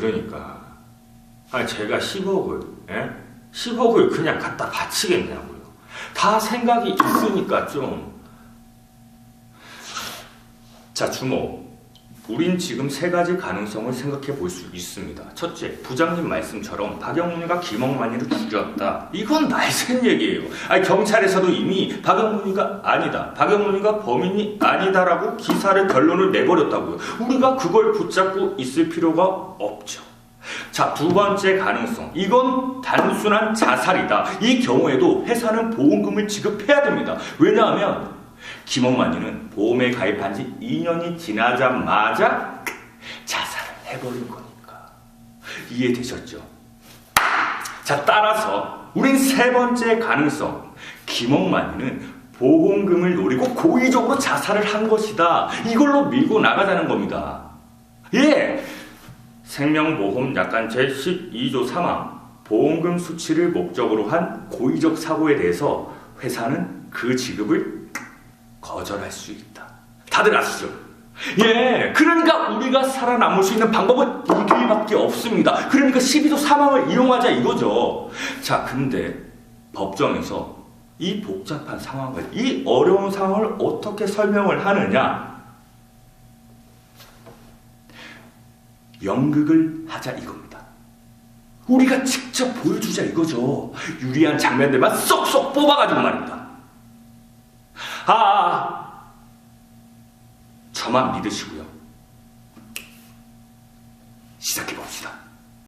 그러니까 아 제가 10억을 예? 10억을 그냥 갖다 바치겠냐고요. 다 생각이 있으니까 좀. 자 주모. 우린 지금 세 가지 가능성을 생각해 볼 수 있습니다. 첫째, 부장님 말씀처럼 박영문이가 김억만이를 죽였다. 이건 날쌘 얘기예요. 아니, 경찰에서도 이미 박영문이가 아니다. 박영문이가 범인이 아니다라고 기사를 결론을 내버렸다고요. 우리가 그걸 붙잡고 있을 필요가 없죠. 자, 두 번째 가능성. 이건 단순한 자살이다. 이 경우에도 회사는 보험금을 지급해야 됩니다. 왜냐하면 김억만이는 보험에 가입한 지 2년이 지나자마자 자살을 해버린 거니까. 이해되셨죠? 자, 따라서 우린 세 번째 가능성. 김억만이는 보험금을 노리고 고의적으로 자살을 한 것이다. 이걸로 밀고 나가자는 겁니다. 예! 생명보험 약관 제12조 3항 보험금 수취를 목적으로 한 고의적 사고에 대해서 회사는 그 지급을 거절할 수 있다. 다들 아시죠? 예, 그러니까 우리가 살아남을 수 있는 방법은 이 길밖에 없습니다. 그러니까 12조 3항을 이용하자 이거죠. 자, 근데 법정에서 이 복잡한 상황을, 이 어려운 상황을 어떻게 설명을 하느냐? 연극을 하자 이겁니다. 우리가 직접 보여주자 이거죠. 유리한 장면들만 쏙쏙 뽑아가지고 말입니다. 아, 아, 저만 믿으시고요. 시작해봅시다.